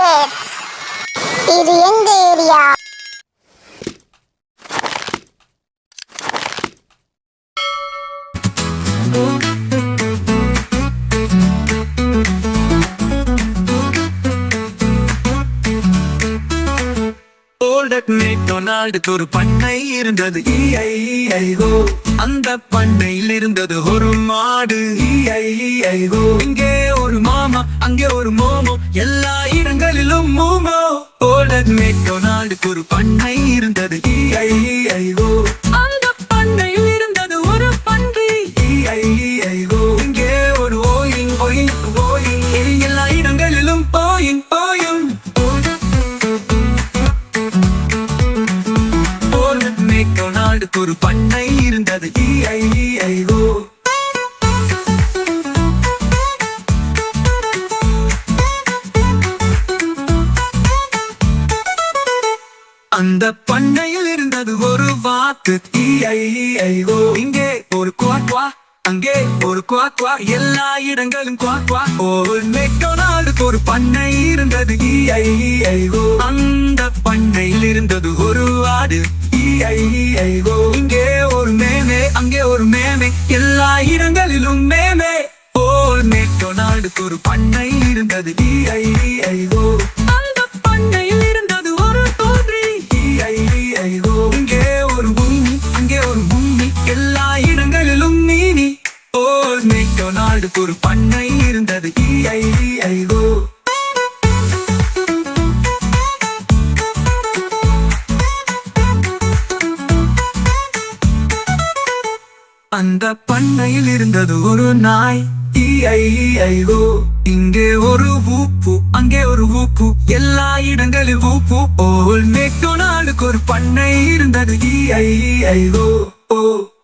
Kids இது எங்க area? மேக்டொனால்டுக்கு ஒரு பண்ணை இருந்தது. அந்த பண்ணையில் இருந்தது ஒரு மாடு. இங்கே அங்கே ஒரு மோமோ. எல்லா இடங்களிலும் மோமோ. ஓல்டட் மெக்டொனால்டுக்கு ஒரு பண்ணை இருந்தது இஐஐஓ அந்த பண்ணையில் இருந்தது ஒரு பன்றி இஐஐஓ இங்கே ஒரு ஓயின் ஓயிங் ஓயிங் எல்லா இடங்களிலும் ஓயின் ஓயின் ஓல்ட் மெக்டொனால்டுக்கு ஒரு பண்ணை இருந்தது இஐஇஐஓ அந்த பண்ணையில் இருந்தது ஒரு வாத்து இஐஇஐஓ இங்கே ஒரு குவாக்வா அங்கே ஒரு குவாக்வா எல்லா இடங்களும் குவாக்வா ஒரு மெக்டொனால்டுக்கு ஒரு பண்ணை இருந்தது. இஐஇஐஓ அந்த பண்ணையில் இருந்தது ஒரு ஆடு. இஐஇஐஓ இங்கே ஒரு மேமே அங்கே ஒரு மேமே. எல்லா இடங்களிலும் மேமே. ஓல் மெக்டொனால்டுக்கு ஒரு பண்ணை இருந்தது. இஐஇஐஓ எல்லா இடங்களிலும் நீனி. ஓல் மெக்டொனால்டுக்கு ஒரு பண்ணை இருந்தது. இஐஇஐஓ அந்த பண்ணையில் இருந்தது ஒரு நாய். இஐஇஐஓ இங்கே ஒரு ஊப்பு அங்கே ஒரு ஊப்பு. எல்லா இடங்களில் ஊப்பு. ஓல் மெக்டொனால்டுக்கு ஒரு பண்ணை இருந்தது. இஐஇஐஓ Ooh.